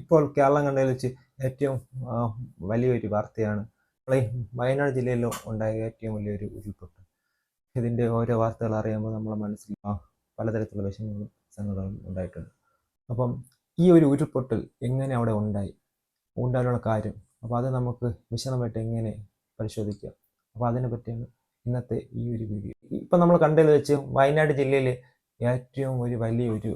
ഇപ്പോൾ കേരളം കണ്ടതിൽ വെച്ച് ഏറ്റവും വലിയൊരു വാർത്തയാണ് വയനാട് ജില്ലയിൽ ഉണ്ടായ ഏറ്റവും വലിയൊരു ഉരുൾപൊട്ടൽ. ഇതിന്റെ ഓരോ വാർത്തകൾ അറിയുമ്പോൾ നമ്മളെ മനസ്സിൽ പലതരത്തിലുള്ള വിഷമങ്ങളും സങ്കടങ്ങളും ഉണ്ടായിട്ടുണ്ട്. അപ്പം ഈ ഒരു ഉരുൾപൊട്ടൽ എങ്ങനെ അവിടെ ഉണ്ടായി? ഉണ്ടാകാനുള്ള കാര്യം. അപ്പോൾ അത് നമുക്ക് വിശദമായിട്ട് എങ്ങനെ പരിശോധിക്കാം? അപ്പോൾ അതിനെ പറ്റിയാണ് ഇന്നത്തെ ഈ ഒരു വീഡിയോ. ഇപ്പം നമ്മൾ കണ്ടതിൽ വെച്ച് വയനാട് ജില്ലയിൽ ഏറ്റവും ഒരു വലിയൊരു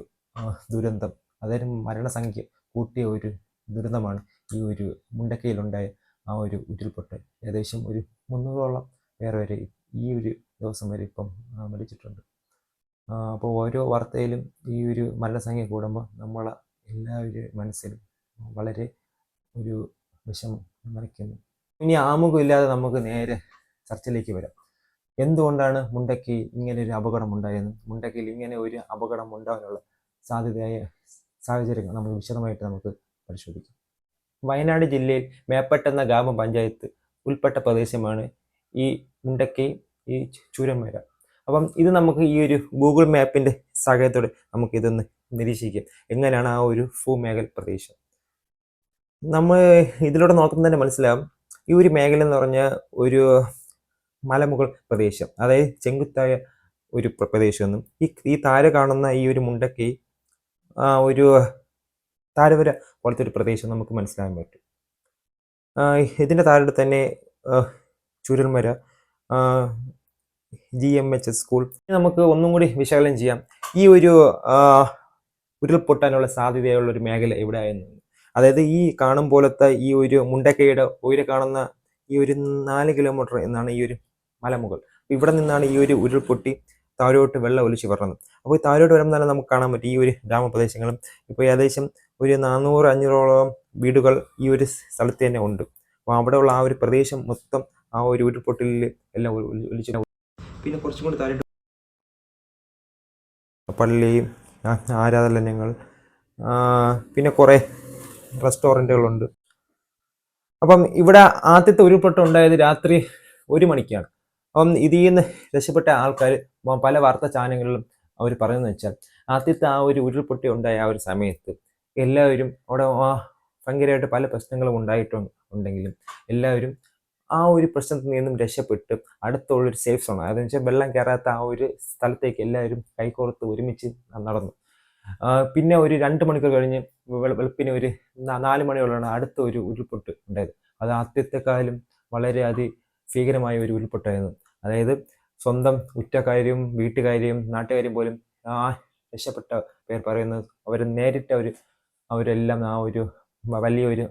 ദുരന്തം അതായത് മരണസംഖ്യ കൂട്ടിയ ഒരു ദുരന്തമാണ് ഈ ഒരു മുണ്ടക്കയിലുണ്ടായ ആ ഒരു ഉരുൾപൊട്ടൽ. ഏകദേശം ഒരു മുന്നൂറോളം പേർ വരെ ഈ ഒരു ദിവസം വരെ ഇപ്പം മരിച്ചിട്ടുണ്ട്. അപ്പോൾ ഓരോ വാർത്തയിലും ഈ ഒരു മരണസംഖ്യ കൂടുമ്പോൾ നമ്മളെ എല്ലാവരും മനസ്സിലും വളരെ ഒരു വിഷമം നിറയ്ക്കുന്നു. ഇനി ആമുഖമില്ലാതെ നമുക്ക് നേരെ ചർച്ചയിലേക്ക് വരാം. എന്തുകൊണ്ടാണ് മുണ്ടക്കി ഇങ്ങനെ ഒരു അപകടം ഉണ്ടായെന്ന് മുണ്ടക്കിയിൽ ഇങ്ങനെ ഒരു അപകടം ഉണ്ടാകാനുള്ള സാധ്യതയായ സാഹചര്യങ്ങൾ നമ്മൾ വിശദമായിട്ട് നമുക്ക് പരിശോധിക്കാം. വയനാട് ജില്ലയിൽ മേപ്പെട്ടെന്ന ഗ്രാമപഞ്ചായത്ത് ഉൾപ്പെട്ട പ്രദേശമാണ് ഈ മുണ്ടക്കൈ ഈ ചൂരമേര അപ്പം ഇത് നമുക്ക് ഈ ഒരു ഗൂഗിൾ മാപ്പിന്റെ സഹായത്തോടെ നമുക്ക് ഇതൊന്ന് നിരീക്ഷിക്കാം. എങ്ങനെയാണ് ആ ഒരു ഭൂമേഖൽ പ്രദേശം? നമ്മൾ ഇതിലൂടെ നോക്കുമ്പോൾ തന്നെ മനസ്സിലാവും. ഈ ഒരു മേഖല എന്ന് പറഞ്ഞാൽ ഒരു മലമുകൾ പ്രദേശം. അതായത് ചെങ്കുത്തായ ഒരു പ്ര- പ്രദേശമെന്നും ഈ ഈ താര കാണുന്ന ഈ ഒരു മുണ്ടക്കൈ ഒരു താഴ്വര പോലത്തെ ഒരു പ്രദേശം നമുക്ക് മനസ്സിലാക്കാൻ പറ്റും. ഇതിന്റെ താഴെ തന്നെ ചുരുൾമര G M H S school നമുക്ക് ഒന്നും കൂടി വിശകലനം ചെയ്യാം. ഈ ഒരു ഉരുൾപൊട്ടാനുള്ള സാധ്യതയുള്ള ഒരു മേഖല എവിടെയായിരുന്നു? അതായത് ഈ കാണും പോലത്തെ ഈ ഒരു മുണ്ടക്കയുടെ ഉയരെ കാണുന്ന ഈ ഒരു നാല് കിലോമീറ്റർ എന്നാണ് ഈ ഒരു മലമുകൾ. ഇവിടെ നിന്നാണ് ഈ ഒരു ഉരുൾപൊട്ടി താഴോട്ട് വെള്ളം ഒലിച്ച് വരുന്നത് അപ്പോൾ ഈ താഴോട്ട് വരുമ്പോൾ തന്നെ നമുക്ക് കാണാൻ പറ്റും ഈ ഒരു ഗ്രാമപ്രദേശങ്ങളും. ഇപ്പോൾ ഏകദേശം ഒരു നാനൂറ് അഞ്ഞൂറോളം വീടുകൾ ഈ ഒരു സ്ഥലത്ത് തന്നെ ഉണ്ട്. അപ്പോൾ അവിടെയുള്ള ആ ഒരു പ്രദേശം മൊത്തം ആ ഒരു ഉരുൾപൊട്ടലിൽ എല്ലാം ഒലിച്ച് പിന്നെ കുറച്ചും കൂടി താഴോട്ട് പള്ളി ആരാധനങ്ങൾ പിന്നെ കുറേ റെസ്റ്റോറന്റുകളുണ്ട്. അപ്പം ഇവിടെ ആദ്യത്തെ ഉരുൾപൊട്ടം ഉണ്ടായത് രാത്രി ഒരു മണിക്കാണ്. അപ്പം ഇതിൽ നിന്ന് രക്ഷപ്പെട്ട ആൾക്കാർ പല വാർത്താ ചാനലുകളിലും അവർ പറയുന്നത് വെച്ചാൽ ആദ്യത്തെ ആ ഒരു ഉരുൾപൊട്ടി ഉണ്ടായ ആ ഒരു സമയത്ത് എല്ലാവരും അവിടെ ഭയങ്കരമായിട്ട് പല പ്രശ്നങ്ങളും ഉണ്ടായിട്ടുണ്ട് ഉണ്ടെങ്കിലും എല്ലാവരും ആ ഒരു പ്രശ്നത്തിൽ നിന്നും രക്ഷപ്പെട്ട് അടുത്തുള്ളൊരു സേഫ് സോൺ അതെന്ന് വെച്ചാൽ വെള്ളം കയറാത്ത ആ ഒരു സ്ഥലത്തേക്ക് എല്ലാവരും കൈകോർത്ത് ഒരുമിച്ച് നടന്നു. പിന്നെ ഒരു രണ്ട് മണിക്കൂർ കഴിഞ്ഞ് വെളു- വെളുപ്പിന് ഒരു നാല് മണിയോളാണ് അടുത്ത ഒരു ഉരുൾപൊട്ട് ഉണ്ടായത്. അത് ആദ്യത്തെക്കാളും വളരെ അതി ഭീകരമായ ഒരു ഉരുൾപൊട്ടായിരുന്നു. അതായത് സ്വന്തം ഉറ്റക്കാര്യം വീട്ടുകാര്യം നാട്ടുകാര്യം പോലും ആ രക്ഷപ്പെട്ട പേർ പറയുന്നത് അവർ നേരിട്ട ഒരു അവരെല്ലാം ആ ഒരു വലിയൊരു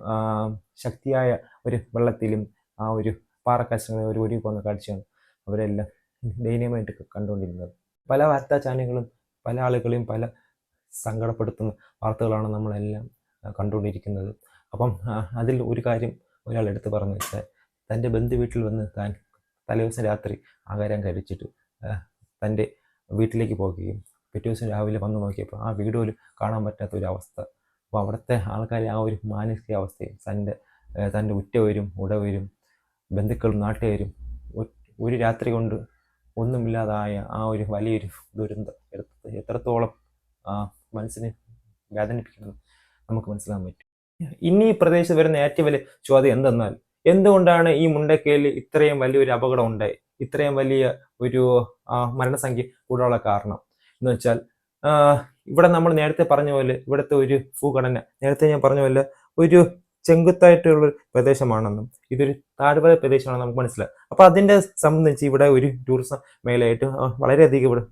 ശക്തിയായ ഒരു വെള്ളത്തിലും ആ ഒരു പാറക്കഷ്ണങ്ങൾ ഒരു ഒഴുകി പോകുന്ന കാഴ്ചയാണ് അവരെല്ലാം ദയനീയമായിട്ട് കണ്ടുകൊണ്ടിരുന്നത്. പല വാർത്താ ചാനലുകളും പല ആളുകളെയും പല സങ്കടപ്പെടുത്തുന്ന വാർത്തകളാണ് നമ്മളെല്ലാം കണ്ടുകൊണ്ടിരിക്കുന്നത്. അപ്പം അതിൽ ഒരു കാര്യം ഒരാൾ എടുത്ത് പറഞ്ഞു വെച്ചാൽ തന്റെ ബന്ധു വീട്ടിൽ വന്ന് താൻ തലേദിവസം രാത്രി ആഹാരം കഴിച്ചിട്ട് തന്റെ വീട്ടിലേക്ക് പോകുകയും പിറ്റേ ദിവസം രാവിലെ വന്ന് നോക്കിയപ്പോൾ ആ വീട് പോലും കാണാൻ പറ്റാത്ത ഒരു അവസ്ഥ അപ്പോൾ അവിടുത്തെ ആൾക്കാർ ആ ഒരു മാനസികാവസ്ഥയും തന്റെ തന്റെ ഉറ്റവരും ഉടവരും ബന്ധുക്കളും നാട്ടുകാരും ഒരു രാത്രി കൊണ്ട് ഒന്നുമില്ലാതായ ആ ഒരു വലിയൊരു ദുരന്തം എത്രത്തോളം മനസ്സിനെ വേദനിപ്പിക്കണം നമുക്ക് മനസ്സിലാക്കാൻ പറ്റും. ഇനി ഈ പ്രദേശത്ത് വരുന്ന ഏറ്റവും വലിയ ചോദ്യം എന്തെന്നാൽ എന്തുകൊണ്ടാണ് ഈ മുണ്ടക്കയിൽ ഇത്രയും വലിയൊരു അപകടം ഉണ്ടായി? ഇത്രയും വലിയ ഒരു മരണസംഖ്യ കൂടാനുള്ള കാരണം എന്ന് വെച്ചാൽ ഇവിടെ നമ്മൾ നേരത്തെ പറഞ്ഞ പോലെ ഇവിടുത്തെ ഒരു ഭൂഘടന നേരത്തെ ഞാൻ പറഞ്ഞ പോലെ ഒരു ചെങ്കുത്തായിട്ടുള്ള പ്രദേശമാണെന്നും ഇതൊരു താഴ്വര പ്രദേശമാണെന്ന് നമുക്ക് മനസ്സിലായി. അപ്പോൾ അതിന്റെ സംബന്ധിച്ച് ഇവിടെ ഒരു ടൂറിസം മേഖലയായിട്ട് വളരെയധികം ഇവിടെ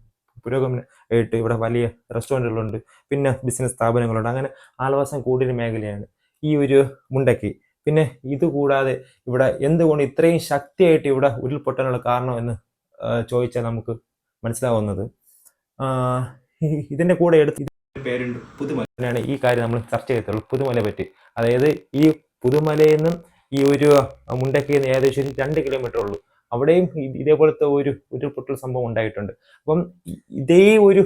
പുരോഗമന ആയിട്ട് ഇവിടെ വലിയ റെസ്റ്റോറന്റുകളുണ്ട് പിന്നെ ബിസിനസ് സ്ഥാപനങ്ങളുണ്ട് അങ്ങനെ ആൾവാസം കൂടിയൊരു മേഖലയാണ് ഈ ഒരു മുണ്ടക്കി. പിന്നെ ഇതുകൂടാതെ ഇവിടെ എന്തുകൊണ്ട് ഇത്രയും ശക്തിയായിട്ട് ഇവിടെ ഉരുൾപൊട്ടാനുള്ള കാരണം എന്ന് ചോദിച്ചാൽ നമുക്ക് മനസ്സിലാവുന്നത്. ഇതിന്റെ കൂടെ എടുത്ത് പേരുണ്ട് പുതുമലയാണ് ഈ കാര്യം നമ്മൾ ചർച്ച ചെയ്യത്തുള്ളൂ പുതുമലയെ പറ്റി. അതായത് ഈ പുതുമലയിൽ നിന്നും ഈ ഒരു മുണ്ടക്കയിൽ നിന്ന് ഏകദേശം രണ്ട് കിലോമീറ്റർ ഉള്ളൂ. അവിടെയും ഇതേപോലത്തെ ഒരു ഉരുൾപൊട്ടൽ സംഭവം ഉണ്ടായിട്ടുണ്ട്. അപ്പം ഇതേ ഒരു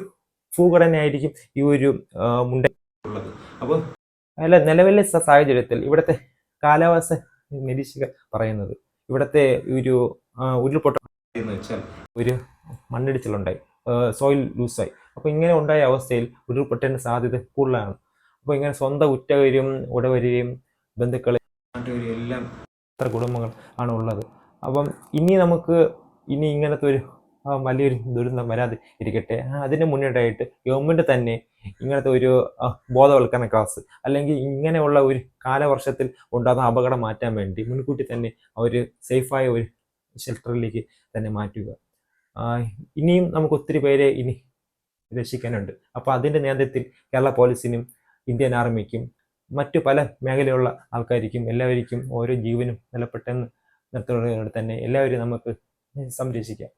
ഭൂഘടനയായിരിക്കും ഈ ഒരു മുണ്ട ഉള്ളത്. അപ്പം അല്ല നിലവിലെ സാഹചര്യത്തിൽ ഇവിടുത്തെ കാലാവസ്ഥ നിരീക്ഷകർ പറയുന്നത്. ഇവിടുത്തെ ഒരു ഉരുൾപൊട്ട എന്ന് വെച്ചാൽ ഒരു മണ്ണിടിച്ചിലുണ്ടായി. സോയിൽ ലൂസായി അപ്പോൾ ഇങ്ങനെ ഉണ്ടായ അവസ്ഥയിൽ ഉരുൾപൊട്ടേണ്ട സാധ്യത കൂടുതലാണ്. അപ്പോൾ ഇങ്ങനെ സ്വന്തം ഉറ്റവരും ഉടവരെയും ബന്ധുക്കളെ എല്ലാം എത്ര കുടുംബങ്ങൾ ആണ് ഉള്ളത്. അപ്പം ഇനി നമുക്ക് ഇനി ഇങ്ങനത്തെ ഒരു വലിയൊരു ദുരന്തം വരാതെ ഇരിക്കട്ടെ. അതിന് മുന്നോട്ടായിട്ട് ഗവൺമെന്റ് തന്നെ ഇങ്ങനത്തെ ഒരു ബോധവൽക്കരണ ക്ലാസ് അല്ലെങ്കിൽ ഇങ്ങനെയുള്ള ഒരു കാലവർഷത്തിൽ ഉണ്ടാകുന്ന അപകടം മാറ്റാൻ വേണ്ടി മുൻകൂട്ടി തന്നെ അവർ സേഫായ ഒരു ഷെൽട്ടറിലേക്ക് തന്നെ മാറ്റുക. ഇനിയും നമുക്ക് ഒത്തിരി പേരെ ഇനി രക്ഷിക്കാനുണ്ട്. അപ്പോൾ അതിന്റെ നേതൃത്വത്തിൽ കേരള പോലീസിനും ഇന്ത്യൻ ആർമിക്കും മറ്റു പല മേഖലയുള്ള ആൾക്കാർക്കും എല്ലാവർക്കും ഓരോ ജീവനും നിലപ്പെട്ടെന്ന് നിർത്തുന്നതിനോട് തന്നെ എല്ലാവരും നമുക്ക് സംരക്ഷിക്കാം.